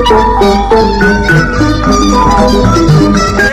Thank you.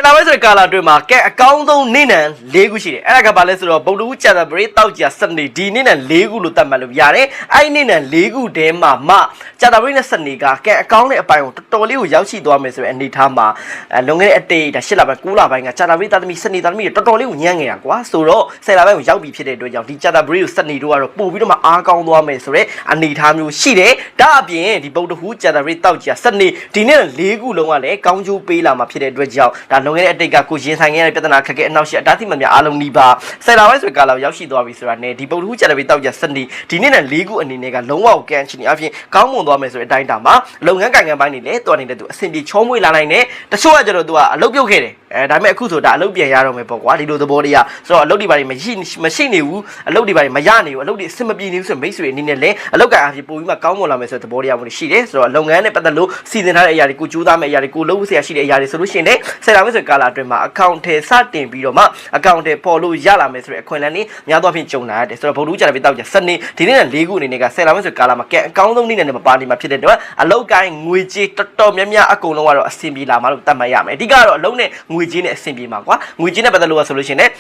လာပဲဆိုတဲ့ကာလာအတွင်းမှာကဲအကောင်းဆုံးနေ့နံ၄ခုရှိတယ်အဲ့ဒါကဘာလဲဆိုတော့ဗုဒ္ဓဟူးကြာသပတေးတောက်ကြာစနေဒီနေ့နံ၄ခုလို့သတ်မှတ်လို့ရတယ်အဲ့ဒီနေ့နံ၄ခုတည်းမှာမှကြာသပတေးနဲ့စနေကကဲအကောင်းတဲ့အပိုင်းကိုတော်တော်လေးကိုရောက်ရှိသွားမယ်ဆိုတဲ့အနေထားမှာအဲလွန်ခဲ့တဲ့အတေးဒါ၈လပိုင်း9လပိုင်းကကြာသပတေးသားသမီးစနေသားသမီးတွေတော်တော်လေးကိုညံ့နေတာကွာဆိုတော့ဆယ်လပိုင်းကိုရောက်ပြီဖြစ်တဲ့အတွက်ကြောင့်ဒီကြာသပတေးကိုစနေတို့ကတော့ပို့ပြီးတော့မှအားကောင်းသွားမယ်ဆိုတဲ့အနေထားမျိုးရှိတယ်ဒါအပြင်ဒီဗုဒ္ဓဟူးကြာသပတေးတောက်ကြာစနေဒီနေ့၄ခုလုံးကလည်းကောင်းကျိုးပေးလာမှာဖြစ်တဲ့အတွက်ကြောင့်ဒါလွန်ခဲ့တဲ့အတိတ်ကကိုရင်ဆိုင်ခဲ့ရတဲ့ပြဿနာခက်ခဲအနောက်ရှက်အတားတိမများအားလုံးနှီးပါဆယ်လာပိုင်းဆိုကာလာရောက်ရှိသွားပြီဆိုတာနဲ့ဒီဗုဒ္ဓဟူးကြာသပတေးတောက်ကြာစနေဒီနေ့နဲ့၄ခုအနေနဲ့ကလုံးဝကန်ချင်အပြင်ကောင်းမွန်သွားမယ်ဆိုတဲ့အတိုင်းတာမှာလုပ်ငန်းကိုင်ငန်းပိုင်းတွေလည်းတော်နေတဲ့သူအဆင်ပြေချောမွေ့လာနိုင်တယ်တချို့ကကျတော့သူကအလုပ်ပြုတ်ခဲ့တယ်အဲဒါပေမဲ့အခုဆိုဒါအလုပ်ပြန်ရတော့မယ်ပေါ့ကွာဒီလိုသဘောတရားဆိုတော့အလုပ်တွေဘာတွေမရှိမရှိနေဘူးအလုပ်တွေဘာတွေမရနေဘူးအလုပ်တွေအဆင်မပြေနေဘူးဆိုရင်မိတ်ဆွေအနေနဲ့လည်းအလုပ်ကိုင်အပြင်ပို့ပြီးမှကောင်းမွန်လာမယ်ဆိုတဲ့သဘောတရားမျိုးတွေရှိတယ်ဆိုတော့လုပ်ငန်းနဲ့ပတ်သက်လို့စီစဉ်ထားတဲ့အရာတွေကိုကြိုးစားမယ့်အရာတွေကိုလုပ်ဖို့ဆရာရှိတဲ့အရာတွေဆိုလို့ရှိရင်လည်းဆယ်လာမယ့်ဆိုကာလာအတွင်းမှာ account ထဲစတင်ပြီးတော့မှ account ထဲပေါ်လို့ရလာမယ်ဆိုတဲ့အခွင့်အလမ်းလေးများသောအားဖြင့်ကြုံလာရတယ်ဆိုတော့ဗုဒ္ဓကြာတဲ့တောက်ကြစနေဒီနေ့နဲ့၄ခုအနေနဲ့ကဆယ်လာမယ့်ဆိုကာလာမှာကဲအကောင်းဆုံးနေ့နဲ့မပါနေမှာဖြစ်တဲ့အတွက်အလုပ်ကိုင်ငွေကြေးတော်တော်များများအကုန်လုံးကတော့အဆင်ပြေလာမှာလို့သတ်မှတ်ရမယ်အဓိကတော့အလုပ်နဲ့ငွေကြေးနဲ့အဆင်ပြေမှာကွာငွေကြေးနဲ့ပတ်သက်လို့ဆိုလို့ရှိရင်လည်း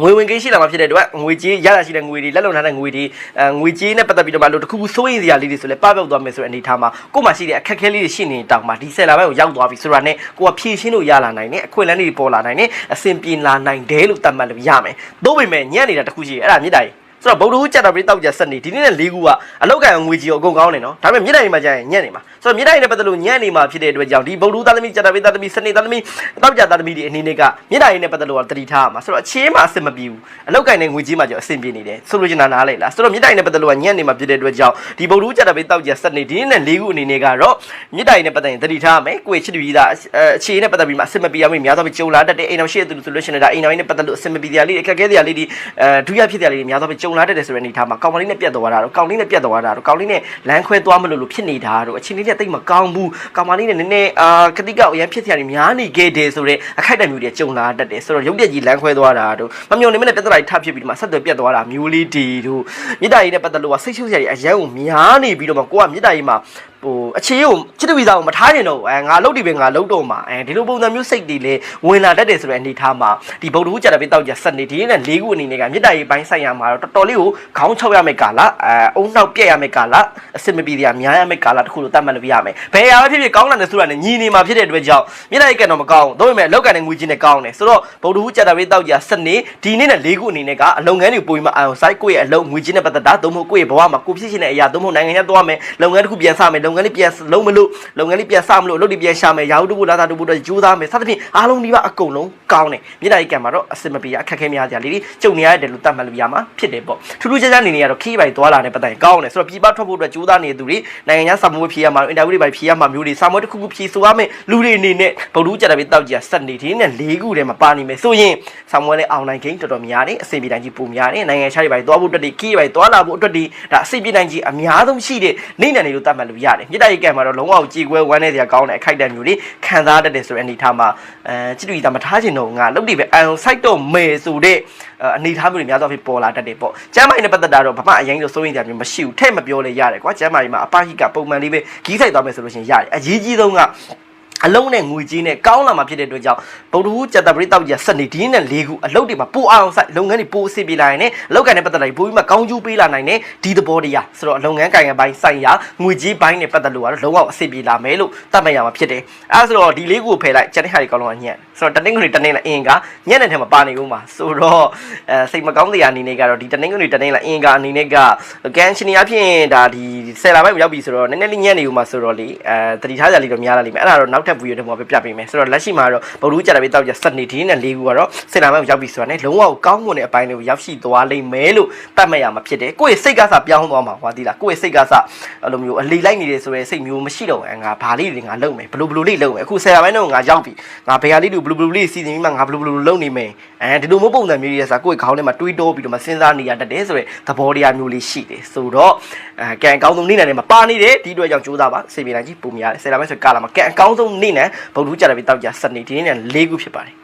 ငွေဝင်ကိန်းရှိလာမှာဖြစ်တဲ့အတွက်ငွေကြေးရရရှိတဲ့ငွေတွေလက်လုံထားတဲ့ငွေတွေအဲငွေကြေးနဲ့ပတ်သက်ပြီးတော့မှလို့တခုခုစိုးရိမ်စရာလေးတွေဆိုလဲပပျောက်သွားမယ်ဆိုတဲ့အနေအထားမှာကို့မှာရှိတဲ့အခက်အခဲလေးတွေရှိနေတောင်မှဒီဆယ်လာဘက်ကိုရောက်သွားပြီဆိုတာနဲ့ကိုကဖြည့်ရှင်းလို့ရလာနိုင်တယ်အခွင့်အလမ်းတွေပေါ်လာနိုင်တယ်အဆင်ပြေလာနိုင်တယ်လို့သတ်မှတ်လို့ရမယ်။သို့ပေမဲ့ညံ့နေတာတခုရှိတယ်အဲ့ဒါမြစ်တာကြီး ဆိုတော့ဗုဒ္ဓဟူးကြက်တော်ပြီးတောက်ကြစနေဒီနေ့နဲ့၄ခုကအလောက်ကံငွေကြီးကိုအကုန်ကောင်းနေနော်ဒါပေမဲ့မြစ်တိုင်မှာကြာရင်ညံ့နေမှာဆိုတော့မြစ်တိုင်နဲ့ပတ်သက်လို့ညံ့နေမှာဖြစ်တဲ့အတွက်ကြောင့်ဒီဗုဒ္ဓဟူးသားသမီးကြက်တော်ပြီးသားသမီးစနေသားသမီးတောက်ကြသားသမီးဒီအနေနဲ့ကမြစ်တိုင်နဲ့ပတ်သက်လို့ကတတိထားမှာဆိုတော့အချင်းမှာအဆင်မပြေဘူးအလောက်ကံနဲ့ငွေကြီးမှာကြာအဆင်ပြေနေတယ်ဆိုလိုချင်တာနားလေလားဆိုတော့မြစ်တိုင်နဲ့ပတ်သက်လို့ကညံ့နေမှာဖြစ်တဲ့အတွက်ကြောင့်ဒီဗုဒ္ဓဟူးကြက်တော်ပြီးတောက်ကြစနေဒီနေ့နဲ့၄ခုအနေနဲ့ကတော့မြစ်တိုင်နဲ့ပတ်သက်ရင်တတိထားမယ်ကိုယ်ချစ်ပြီးသားအခြေနဲ့ပတ်သက်ပြီးမှအဆင်မပြေရမယ့်များသောကြုံလာတတ်တဲ့အိမ်တော်ရှိတဲ့သူဆိုလို့ရှိရင်ဒါအိမ်တော်နဲ့ပတ်သက်လို့အဆင်မပြေတရားလေးအခက်အခဲတရားလေးဒီအဲဒုရဖြစ်တရားလေးတွေများသောကြုံလာတတ်တဲ့ဆိုတဲ့အနေထားမှာကောင်မလေးနဲ့ပြတ်သွားတာတော့ကောင်လေးနဲ့ပြတ်သွားတာတော့ကောင်လေးနဲ့လမ်းခွဲသွားမလို့လို့ဖြစ်နေတာတော့အချင်းလေးနဲ့တိတ်မကောင်းဘူးကောင်မလေးနဲ့နည်းနည်းအာကတိကအရန်ဖြစ်တရားတွေများနေခဲ့တယ်ဆိုတဲ့အခိုက်အတန့်မျိုးတွေကြုံလာတတ်တယ်ဆိုတော့ရုပ်ပြက်ကြီးလမ်းခွဲသွားတာတော့မမျော်နေမနဲ့ပြတ်သွားတာထဖြစ်ပြီးဒီမှာဆက်သွယ်ပြတ်သွားတာမျိုးလေးဒီတို့မြစ်တာကြီးနဲ့ပတ်သက်လို့ကစိတ်ရှုပ်စရာတွေအရန်ကိုများနေပြီးတော့မှကိုကမြစ်တာကြီးမှာ ဟိုအခြေကိုချစ်တူဗီဇာကိုမထားရင်တော့အဲငါလုတ်ဒီပဲငါလုတ်တော့မှာအဲဒီလိုပုံစံမျိုးစိတ်တွေလေဝင်လာတတ်တယ်ဆိုတဲ့အနေထားမှာဒီဗုဒ္ဓဟူးကြာတဲ့ပေးတောက်ကြဆက်နေဒီနဲ့၄ခုအနေနဲ့ကမြစ်တာရေးပိုင်းဆိုင်ရာမှာတော့တော်တော်လေးကိုခေါင်းချောက်ရမယ့်ကာလအဲအုံနောက်ပြက်ရမယ့်ကာလအစစ်မပြေတရားများရမယ့်ကာလတခုလို့သတ်မှတ်လို့ပြရမယ်ဘယ်ရာပဲဖြစ်ဖြစ်ကောင်းလာတယ်ဆိုတာနဲ့ညီနေမှာဖြစ်တဲ့အတွက်ကြောင့်မြစ်တာရေးကတော့မကောင်းဘူးဒါပေမဲ့လောက်ကန်တဲ့ငွေချင်းနဲ့ကောင်းတယ်ဆိုတော့ဗုဒ္ဓဟူးကြာတဲ့ပေးတောက်ကြဆက်နေဒီနေ့နဲ့၄ခုအနေနဲ့ကအလုပ်ငန်းတွေပိုပြီးမှအာရုံစိုက်ကိုယ့်ရဲ့အလုပ်ငွေချင်းနဲ့ပတ်သက်တာသို့မဟုတ်ကိုယ့်ရဲ့ဘဝမှာကိုဖြစ်ရှင်တဲ့အရာသို့မဟုတ်နိုင်ငံခြားသွားမယ်လုပ်ငန်းတစ်ခုပြန်စမယ်လုပ်ငန်းလေးပြန်လုံးမလို့လုပ်ငန်းလေးပြန်စမလို့အလုပ်တွေပြန်ရှာမယ်ရာဟုတုဖို့လာတာတုဖို့တော့ကြိုးစားမယ်စသဖြင့်အားလုံးဒီကအကုန်လုံးကောင်းတယ်မြေတားကြီးကံမှာတော့အစင်မပြေအခက်ခဲများကြလေဒီကြုံနေရတယ်လို့တတ်မှတ်လို့ရမှာဖြစ်တယ်ပေါ့ထူးထူးခြားခြားနေနေရတော့ခီးပိုင်သွားလာတဲ့ပတ်တိုင်ကောင်းတယ်ဆိုတော့ပြည်ပထွက်ဖို့အတွက်ကြိုးစားနေတဲ့သူတွေနိုင်ငံခြားစာမွေးဖြေရမှာအင်တာဗျူးတွေပိုင်ဖြေရမှာမျိုးတွေစာမွေးတစ်ခုခုဖြေဆိုရမယ်လူတွေအနေနဲ့ဗုဒ္ဓကြတာပဲတောက်ကြဆက်နေတယ်နဲ့၄ခုထဲမှာပါနေမယ်ဆိုရင်စာမွေးလေးအွန်လိုင်းဂိမ်းတော်တော်များတယ်အဆင်ပြေတိုင်းကြီးပုံများတယ်နိုင်ငံခြားတွေပိုင်သွားဖို့အတွက်ဒီခီးပိုင်သွားလာဖို့အတွက်ဒီဒါအဆင်ပြေတိုင်းကြီးအများဆုံးရှိတဲ့နေနယ်တွေလို့တတ်မှတ်လို့ရတယ်မြေတားကြီးကံမှာတော့လုံးဝကြည်ကွဲဝမ်းနေစရာကောင်းတဲ့အခိုက်အတန့်မျိုးတွေခံစားတတ်တယ်ဆိုတဲ့အနေထားမှာအဲချစ်တူကြီးတာမထားချင်တော့ငါလုပ်တွေပဲအန်ဆိုင်တော့မေဆိုတဲ့အနေထားမျိုးတွေများသောအားဖြင့်ပေါ်လာတတ်တယ်ပေါ့ကျမ်းမာရေးနဲ့ပတ်သက်တာတော့ဘာမှအရင်လို့စိုးရိမ်ကြမျိုးမရှိဘူးထဲ့မပြောလဲရတယ်ကွာကျမ်းမာရေးမှာအပဟိကပုံမှန်လေးပဲဂီးဆိုင်သွားမယ်ဆိုလို့ရှိရင်ရတယ်အရေးကြီးဆုံးက အလုံးနဲ့ငွေကြီးနဲ့ကောင်းလာမှာဖြစ်တဲ့အတွက်ကြောင့်ဗုဒ္ဓဟူးကြက်တပရိတောက်ကြီးစနေဒီနဲ့၄ခုအလုပ်တွေမှာပိုအောင်ဆိုင်လုပ်ငန်းတွေပိုအဆင်ပြေလာရင်လည်းအလုပ်ကန်နဲ့ပတ်သက်လာပြီးပိုပြီးမှကောင်းကျိုးပေးလာနိုင်တယ်ဒီသဘောတရားဆိုတော့လုပ်ငန်းကိုင်ငန်းပိုင်းဆိုင်ရာငွေကြီးပိုင်းနဲ့ပတ်သက်လို့ကတော့လုံးဝအဆင်ပြေလာမယ်လို့သတ်မှတ်ရမှာဖြစ်တယ်အဲဒါဆိုတော့ဒီလေးခုကိုဖယ်လိုက်ကျန်တဲ့ဟာတွေကောင်းလုံးကညံ့ဆိုတော့တနင်္ဂနွေတနင်္လာအင်ကညံ့တဲ့ထဲမှာပါနေဦးမှာဆိုတော့အဲစိတ်မကောင်းတဲ့အအနေနဲ့ကတော့ဒီတနင်္ဂနွေတနင်္လာအင်ကအနေနဲ့ကကန်ရှင်နီအဖြစ်ဒါဒီဆယ်လာပိုင်းရောက်ပြီဆိုတော့နည်းနည်းလေးညံ့နေဦးမှာဆိုတော့လေအဲတတိထားကြလေးတော့များလာလိမ့်မယ်အဲ့ဒါတော့နောက်ထပ်ဗီဒီယိုတွေမှာပဲပြပေးမယ်ဆိုတော့လက်ရှိမှာတော့ဗုဒ္ဓကြာတဲ့တောက်ကြစက်နေဒီနဲ့လေးခုကတော့ဆယ်လာပိုင်းရောက်ပြီဆိုတာနဲ့လုံးဝကောင်းမွန်တဲ့အပိုင်းတွေကိုရောက်ရှိသွားလိမ့်မယ်လို့သတ်မှတ်ရမှာဖြစ်တယ်ကိုယ့်ရဲ့စိတ်ကစားပြောင်းသွားမှာဟွာဒီလားကိုယ့်ရဲ့စိတ်ကစားအဲ့လိုမျိုးအလီလိုက်နေတယ်ဆိုရဲစိတ်မျိုးမရှိတော့ဘူးငါဘာလေးတွေငါလုပ်မယ်ဘလို့ဘလို့လေးလုပ်မယ်အခုဆယ်လာပိုင်းတော့ငါရောက်ပြီငါဘယ်ဟာလေးတွေဘလို့ဘလို့လေးစီစဉ်ပြီးမှငါဘလို့ဘလို့လုပ်နေမယ်အဲဒီလိုမျိုးပုံစံမျိုးကြီးရစားကိုယ့်ရဲ့ခေါင်းထဲမှာတွေးတောပြီးတော့မှစဉ်းစားနေရတတ်တယ်ဆိုရဲသဘောတရားမျိုးလေးရှိတယ်ဆိုတော့အဲကံအကောင်းဆုံးနေ့နဲ့မှာပါနေတယ်ဒီအတွက်ကြောင့်ကြိုးစားပါစေပြေနိုင်ကြီးပုံများတယ်ဆယ်လာပိုင်းဆိုကာလာမှာကံအကောင်းဆုံးနေ့နဲ့ဗုဒ္ဓကြာတယ်ပြီးတောက်ကြစနေဒီနေ့နဲ့၄ခုဖြစ်ပါတယ်